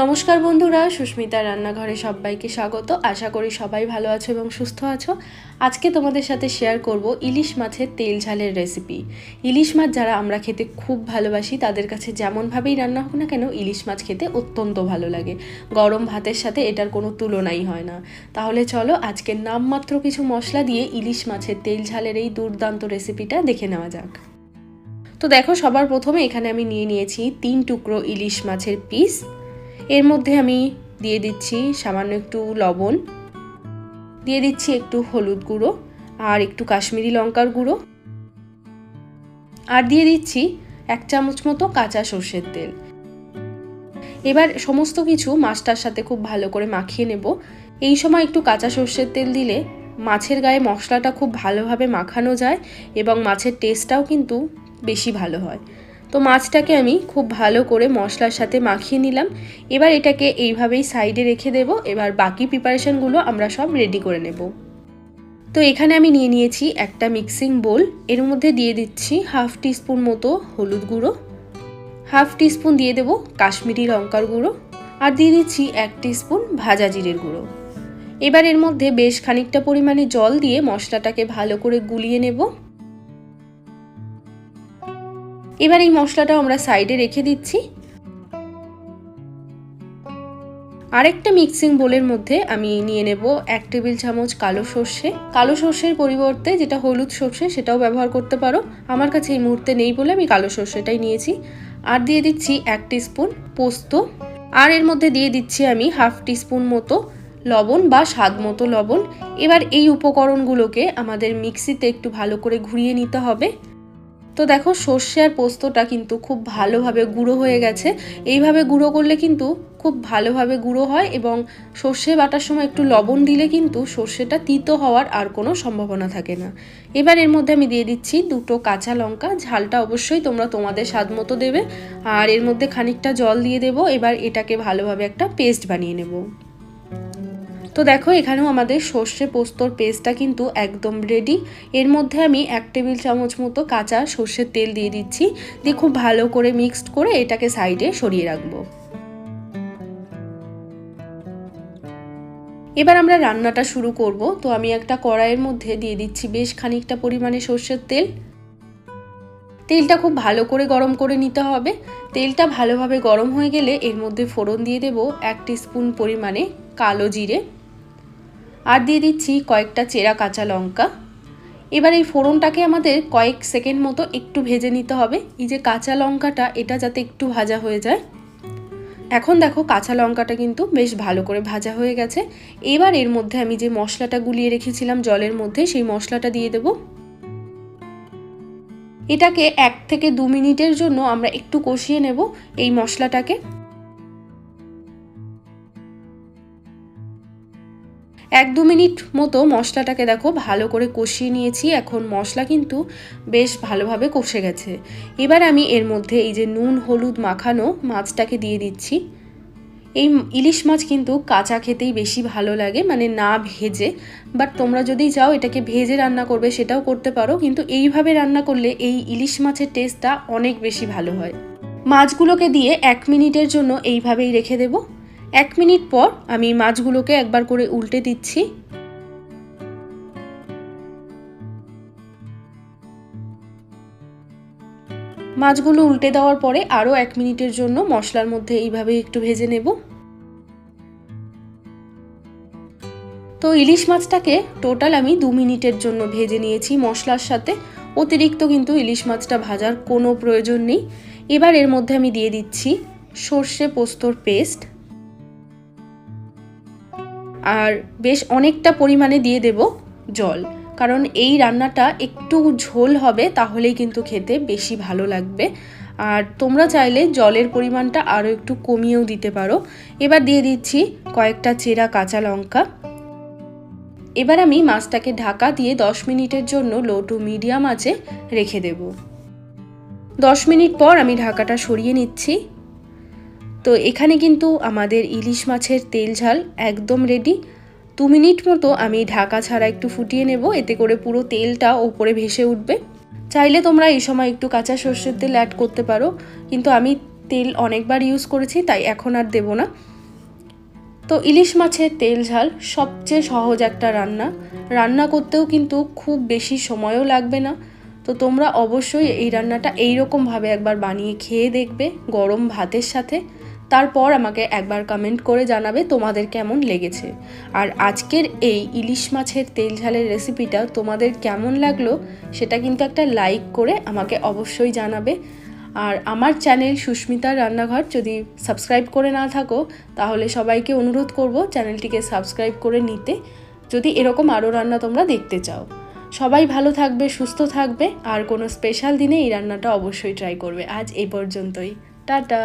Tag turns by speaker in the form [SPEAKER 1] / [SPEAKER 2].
[SPEAKER 1] নমস্কার বন্ধুরা, সুস্মিতা রান্নাঘরে সবাইকে স্বাগত। আশা করি সবাই ভালো আছো এবং সুস্থ আছো। আজকে তোমাদের সাথে শেয়ার করব ইলিশ মাছের তেল ঝালের রেসিপি ইলিশ মাছ যারা আমরা খেতে খুব ভালোবাসি, তাদের কাছে যেমনভাবেই রান্না হোক না কেন, ইলিশ মাছ খেতে অত্যন্ত ভালো লাগে। গরম ভাতের সাথে এটার কোনো তুলনাই হয় না। তাহলে চলো আজকের নামমাত্র কিছু মশলা দিয়ে ইলিশ মাছের তেল ঝালের এই দুর্দান্ত রেসিপিটা দেখে নেওয়া যাক। তো দেখো, সবার প্রথমে এখানে আমি নিয়ে নিয়েছি তিন টুকরো ইলিশ মাছের পিস এর মধ্যে আমি দিয়ে দিচ্ছি সামান্য একটু লবণ, দিয়ে দিচ্ছি একটু হলুদ গুঁড়ো আর একটু কাশ্মীরি লঙ্কার গুঁড়ো আর দিয়ে দিচ্ছি এক চামচ মতো কাঁচা সর্ষের তেল। এবার সমস্ত কিছু মাছটার সাথে খুব ভালো করে মাখিয়ে নেব। এই সময় একটু কাঁচা সর্ষের তেল দিলে মাছের গায়ে মশলাটা খুব ভালোভাবে মাখানো যায় এবং মাছের টেস্টটাও কিন্তু বেশি ভালো হয়। তো মাছটাকে আমি খুব ভালো করে মশলার সাথে মাখিয়ে নিলাম। এবার এটাকে এইভাবেই সাইডে রেখে দেব। এবার বাকি প্রিপারেশনগুলো আমরা সব রেডি করে নেব। তো এখানে আমি নিয়ে নিয়েছি একটা মিক্সিং বোল এর মধ্যে দিয়ে দিচ্ছি হাফ টিস্পুন মতো হলুদ গুঁড়ো হাফ টিস্পুন দিয়ে দেব কাশ্মীরি লঙ্কার গুঁড়ো আর দিয়ে দিচ্ছি এক টিস্পুন ভাজা জিরের গুঁড়ো। এবার এর মধ্যে বেশ খানিকটা পরিমাণে জল দিয়ে মশলাটাকে ভালো করে গুলিয়ে নেব। এবার এই মশলাটা আমরা সাইডে রেখে দিচ্ছি। আরেকটা মিক্সিং বোলের মধ্যে আমি নিয়ে নেব এক টেবিল চামচ কালো সর্ষে। কালো সর্ষের পরিবর্তে যেটা হলুদ সর্ষে সেটাও ব্যবহার করতে পারো। আমার কাছে এই মুহূর্তে নেই বলে আমি কালো সর্ষেটাই নিয়েছি। আর দিয়ে দিচ্ছি এক স্পুন পোস্ত। আর এর মধ্যে দিয়ে দিচ্ছি আমি হাফ টিস্পুন মতো লবণ বা স্বাদ মতো লবণ। এবার এই উপকরণগুলোকে আমাদের মিক্সিতে একটু ভালো করে ঘুরিয়ে নিতে হবে। তো দেখো সর্ষে আর পোস্তটা কিন্তু খুব ভালোভাবে গুঁড়ো হয়ে গেছে। এইভাবে গুঁড়ো করলে কিন্তু খুব ভালোভাবে গুঁড়ো হয় এবং সর্ষে বাটার সময় একটু লবণ দিলে কিন্তু সর্ষেটা তিতো হওয়ার আর কোনো সম্ভাবনা থাকে না। এবার এর মধ্যে আমি দিয়ে দিচ্ছি দুটো কাঁচা লঙ্কা, ঝালটা অবশ্যই তোমরা তোমাদের স্বাদ মতো দেবে। আর এর মধ্যে খানিকটা জল দিয়ে দেবো। এবার এটাকে ভালোভাবে একটা পেস্ট বানিয়ে নেব। তো দেখো, এখানেও আমাদের সর্ষে পোস্তর পেস্টটা কিন্তু একদম রেডি এর মধ্যে আমি এক টেবিল চামচ মতো কাঁচা সর্ষের তেল দিয়ে দিচ্ছি। দিয়ে খুব ভালো করে মিক্সড করে এটাকে সাইডে সরিয়ে রাখব। এবার আমরা রান্নাটা শুরু করব। তো আমি একটা কড়াইয়ের মধ্যে দিয়ে দিচ্ছি বেশ খানিকটা পরিমাণে সর্ষের তেল। তেলটা খুব ভালো করে গরম করে নিতে হবে। তেলটা ভালোভাবে গরম হয়ে গেলে এর মধ্যে ফোড়ন দিয়ে দেব এক স্পুন পরিমাণে কালো জিরে। আর দিয়ে দিচ্ছি কয়েকটা চেরা কাঁচা লঙ্কা। এবার এই ফোড়নটাকে আমাদের কয়েক সেকেন্ড মতো একটু ভেজে নিতে হবে। এই যে কাঁচা লঙ্কাটা, এটা যাতে একটু ভাজা হয়ে যায়। এখন দেখো কাঁচা লঙ্কাটা কিন্তু বেশ ভালো করে ভাজা হয়ে গেছে। এবার এর মধ্যে আমি যে মশলাটা গুলিয়ে রেখেছিলাম জলের মধ্যে, সেই মশলাটা দিয়ে দেব। এটাকে এক থেকে দু মিনিটের জন্য আমরা একটু কষিয়ে নেব এই মশলাটাকে। এক দু মিনিট মতো মশলাটাকে দেখো ভালো করে কষিয়ে নিয়েছি। এখন মশলা কিন্তু বেশ ভালোভাবে কষে গেছে। এবার আমি এর মধ্যে এই যে নুন, হলুদ মাখানো মাছটাকে দিয়ে দিচ্ছি। এই ইলিশ মাছ কিন্তু কাঁচা খেতেই বেশি ভালো লাগে মানে না ভেজে। বাট তোমরা যদি চাও এটাকে ভেজে রান্না করবে সেটাও করতে পারো, কিন্তু এইভাবে রান্না করলে এই ইলিশ মাছের টেস্টটা অনেক বেশি ভালো হয়। মাছগুলোকে দিয়ে এক মিনিটের জন্য এইভাবেই রেখে দেবো। এক মিনিট পর আমি মাছগুলোকে একবার করে উল্টে দিচ্ছি। মাছগুলো উল্টে দেওয়ার পরে আরও এক মিনিটের জন্য মশলার মধ্যে এইভাবে একটু ভেজে নেব। তো ইলিশ মাছটাকে টোটাল আমি দু মিনিটের জন্য ভেজে নিয়েছি মশলার সাথে। অতিরিক্ত কিন্তু ইলিশ মাছটা ভাজার কোনো প্রয়োজন নেই। এবার এর মধ্যে আমি দিয়ে দিচ্ছি সর্ষে পোস্তর পেস্ট। আর বেশ অনেকটা পরিমাণে দিয়ে দেব জল। কারণ এই রান্নাটা একটু ঝোল হবে, তাহলেই কিন্তু খেতে বেশি ভালো লাগবে। আর তোমরা চাইলে জলের পরিমাণটা আরও একটু কমিয়েও দিতে পারো। এবার দিয়ে দিচ্ছি কয়েকটা চেরা কাঁচা লঙ্কা। এবার আমি মাছটাকে ঢাকা দিয়ে দশ মিনিটের জন্য লো টু মিডিয়াম আছে রেখে দেব। দশ মিনিট পর আমি ঢাকাটা সরিয়ে নিচ্ছি। তো এখানে কিন্তু আমাদের ইলিশ মাছের তেল ঝাল একদম রেডি দু মিনিট মতো আমি ঢাকা ছাড়া একটু ফুটিয়ে নেব, এতে করে পুরো তেলটা ওপরে ভেসে উঠবে। চাইলে তোমরা এই সময় একটু কাঁচা সর্ষের তেল অ্যাড করতে পারো, কিন্তু আমি তেল অনেকবার ইউজ করেছি, তাই এখন আর দেবো না। তো ইলিশ মাছের তেল ঝাল সবচেয়ে সহজ একটা রান্না। রান্না করতেও কিন্তু খুব বেশি সময়ও লাগবে না। তো তোমরা অবশ্যই এই রান্নাটা এইরকমভাবে একবার বানিয়ে খেয়ে দেখবে গরম ভাতের সাথে। তারপর আমাকে একবার কমেন্ট করে জানাবে তোমাদের কেমন লেগেছে। আর আজকের এই ইলিশ মাছের তেল ঝালের রেসিপিটা তোমাদের কেমন লাগল সেটা কিন্তু একটা লাইক করে আমাকে অবশ্যই জানাবে। আর আমার চ্যানেল সুস্মিতার রান্নাঘর যদি সাবস্ক্রাইব করে না থাকো, তাহলে সবাইকে অনুরোধ করব চ্যানেলটিকে সাবস্ক্রাইব করে নিতে। যদি এরকম আরও রান্না তোমরা দেখতে চাও। সবাই ভালো থাকবে, সুস্থ থাকবে, আর কোনো স্পেশাল দিনে এই রান্নাটা অবশ্যই ট্রাই করবে। আজ এই পর্যন্তই। টাটা।